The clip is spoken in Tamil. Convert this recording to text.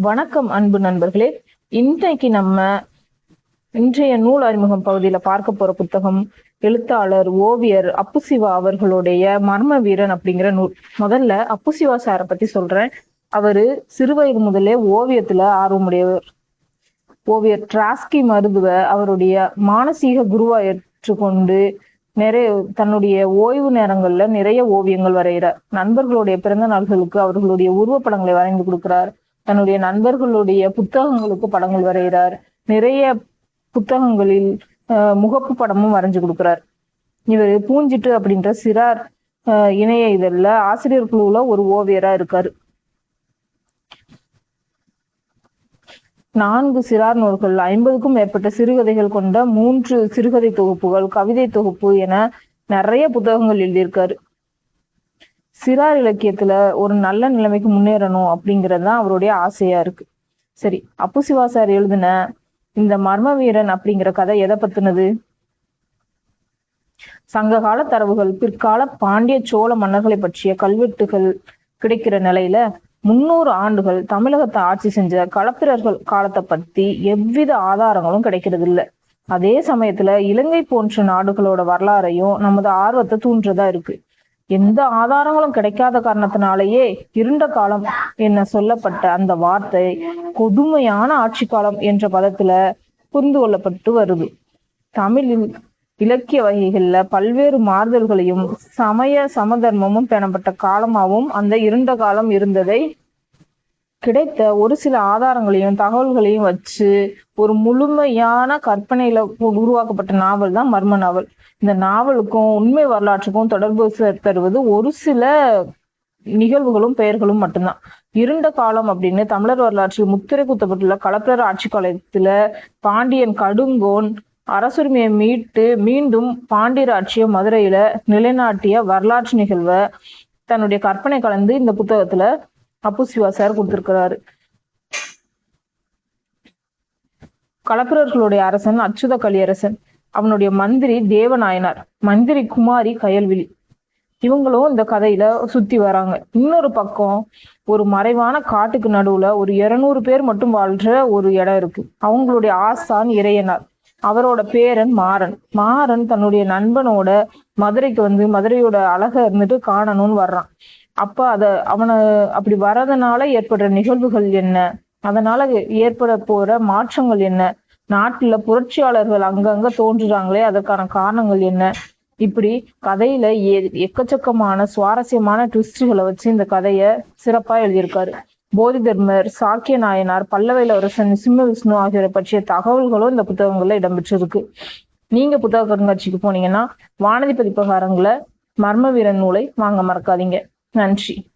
வணக்கம் அன்பு நண்பர்களே. இன்றைக்கு நம்ம இன்றைய நூல் அறிமுகம் பகுதியில பார்க்க போற புத்தகம் எழுத்தாளர் ஓவியர் அப்புசிவா அவர்களுடைய மர்ம வீரன் அப்படிங்கிற நூல். முதல்ல அப்புசிவா சாரை பத்தி சொல்றேன். அவரு சிறுவயது முதலே ஓவியத்துல ஆர்வமுடையவர். ஓவியர் டிராஸ்கி மருதுவ அவருடைய மானசீக குருவா ஏற்றுக்கொண்டு நிறைய தன்னுடைய ஓய்வு நேரங்கள்ல நிறைய ஓவியங்கள் வரைகிறார். நண்பர்களுடைய பிறந்த நாள்களுக்கு அவர்களுடைய உருவப்படங்களை வரைந்து கொடுக்கிறார். தன்னுடைய நண்பர்களுடைய புத்தகங்களுக்கு படங்கள் வரைகிறார். நிறைய புத்தகங்களில் முகப்பு படமும் வரைஞ்சு கொடுக்கிறார். இவர் பூஞ்சிட்டு அப்படின்ற சிறார் இணைய இதழில் ஆசிரியர் குழுவுல ஒரு ஓவியரா இருக்காரு. நான்கு சிறார் நூல்கள் ஐம்பதுக்கும் மேற்பட்ட சிறுகதைகள் கொண்ட மூன்று சிறுகதை தொகுப்புகள் கவிதை தொகுப்பு என நிறைய புத்தகங்கள் எழுதியிருக்காரு. சிறார் இலக்கியத்துல ஒரு நல்ல நிலைமைக்கு முன்னேறணும் அப்படிங்கிறது தான் அவருடைய ஆசையா இருக்கு. சரி அப்பு சிவா சார் எழுதின இந்த மர்ம வீரன் அப்படிங்கிற கதை எதை பத்தினது? சங்ககால தரவுகள் பிற்கால பாண்டிய சோழ மன்னர்களை பற்றிய கல்வெட்டுகள் கிடைக்கிற நிலையில முன்னூறு ஆண்டுகள் தமிழகத்தை ஆட்சி செஞ்ச களப்பிரர்கள் காலத்தை பத்தி எவ்வித ஆதாரங்களும் கிடைக்கிறது இல்ல அதே சமயத்துல இலங்கை போன்ற நாடுகளோட வரலாறையும் நமது ஆர்வத்தை தூண்டுறதா இருக்கு. எந்த ஆதாரங்களும் கிடைக்காத காரணத்தினாலேயே இருண்ட காலம் என்ன சொல்லப்பட்ட அந்த வார்த்தை கொடுமையான ஆட்சி காலம் என்ற பதத்துல புரிந்து கொள்ளப்பட்டு வருது. தமிழில் இலக்கிய வகைகள்ல பல்வேறு மாறுதல்களையும் சமய சமதர்மமும் பேணப்பட்ட காலமாகவும் அந்த இருண்ட காலம் இருந்ததை கிடைத்த ஒரு சில ஆதாரங்களையும் தகவல்களையும் வச்சு ஒரு முழுமையான கற்பனையில உருவாக்கப்பட்ட நாவல் தான் மர்ம நாவல். இந்த நாவலுக்கும் உண்மை வரலாற்றுக்கும் தொடர்பு தருவது ஒரு சில நிகழ்வுகளும் பெயர்களும் மட்டும்தான். இருண்ட காலம் அப்படின்னு தமிழர் வரலாற்றில் முத்திரை குத்தப்பட்டுள்ள களப்பிரர் ஆட்சி காலத்துல பாண்டியன் கடுங்கோன் அரசுரிமையை மீட்டு மீண்டும் பாண்டியர் ஆட்சியை மதுரையில நிலைநாட்டிய வரலாற்று நிகழ்வை தன்னுடைய கற்பனை கலந்து இந்த புத்தகத்துல அப்பு சிவா சார் கொடுத்திருக்கிறாரு. களப்பிரர்களுடைய அரசன் அச்சுத கலியரசன் அவனுடைய மந்திரி தேவநாயனார் மந்திரி குமாரி கயல்விழி. இவங்களும் இந்த கதையில சுத்தி வராங்க. இன்னொரு பக்கம் ஒரு மறைவான காட்டுக்கு நடுவுல ஒரு இருநூறு பேர் மட்டும் வாழ்ற ஒரு இடம் இருக்கு. அவங்களுடைய ஆசான் இறையனார். அவரோட பேரன் மாறன். மாறன் தன்னுடைய நண்பனோட மதுரைக்கு வந்து மதுரையோட அழக இருந்துட்டு காணணும்னு வர்றான். அப்ப அத அவனை அப்படி வர்றதுனால ஏற்படுற நிகழ்வுகள் என்ன? அதனால ஏற்பட போற மாற்றங்கள் என்ன? நாட்டுல புரட்சியாளர்கள் அங்கங்க தோன்றுறாங்களே அதற்கான காரணங்கள் என்ன? இப்படி கதையில எக்கச்சக்கமான சுவாரஸ்யமான ட்விஸ்டுகளை வச்சு இந்த கதைய சிறப்பா எழுதியிருக்காரு. போதி தர்மர் சாக்கிய நாயனார் பல்லவ இளவரசன் சிம்ம விஷ்ணு ஆகியோரை பற்றிய தகவல்களும் இந்த புத்தகங்கள்ல இடம்பெற்றிருக்கு. நீங்க புத்தக கண்காட்சிக்கு போனீங்கன்னா வானதி பதிப்பகாரங்களை மர்ம வீரன் நூலை வாங்க மறக்காதீங்க. Country.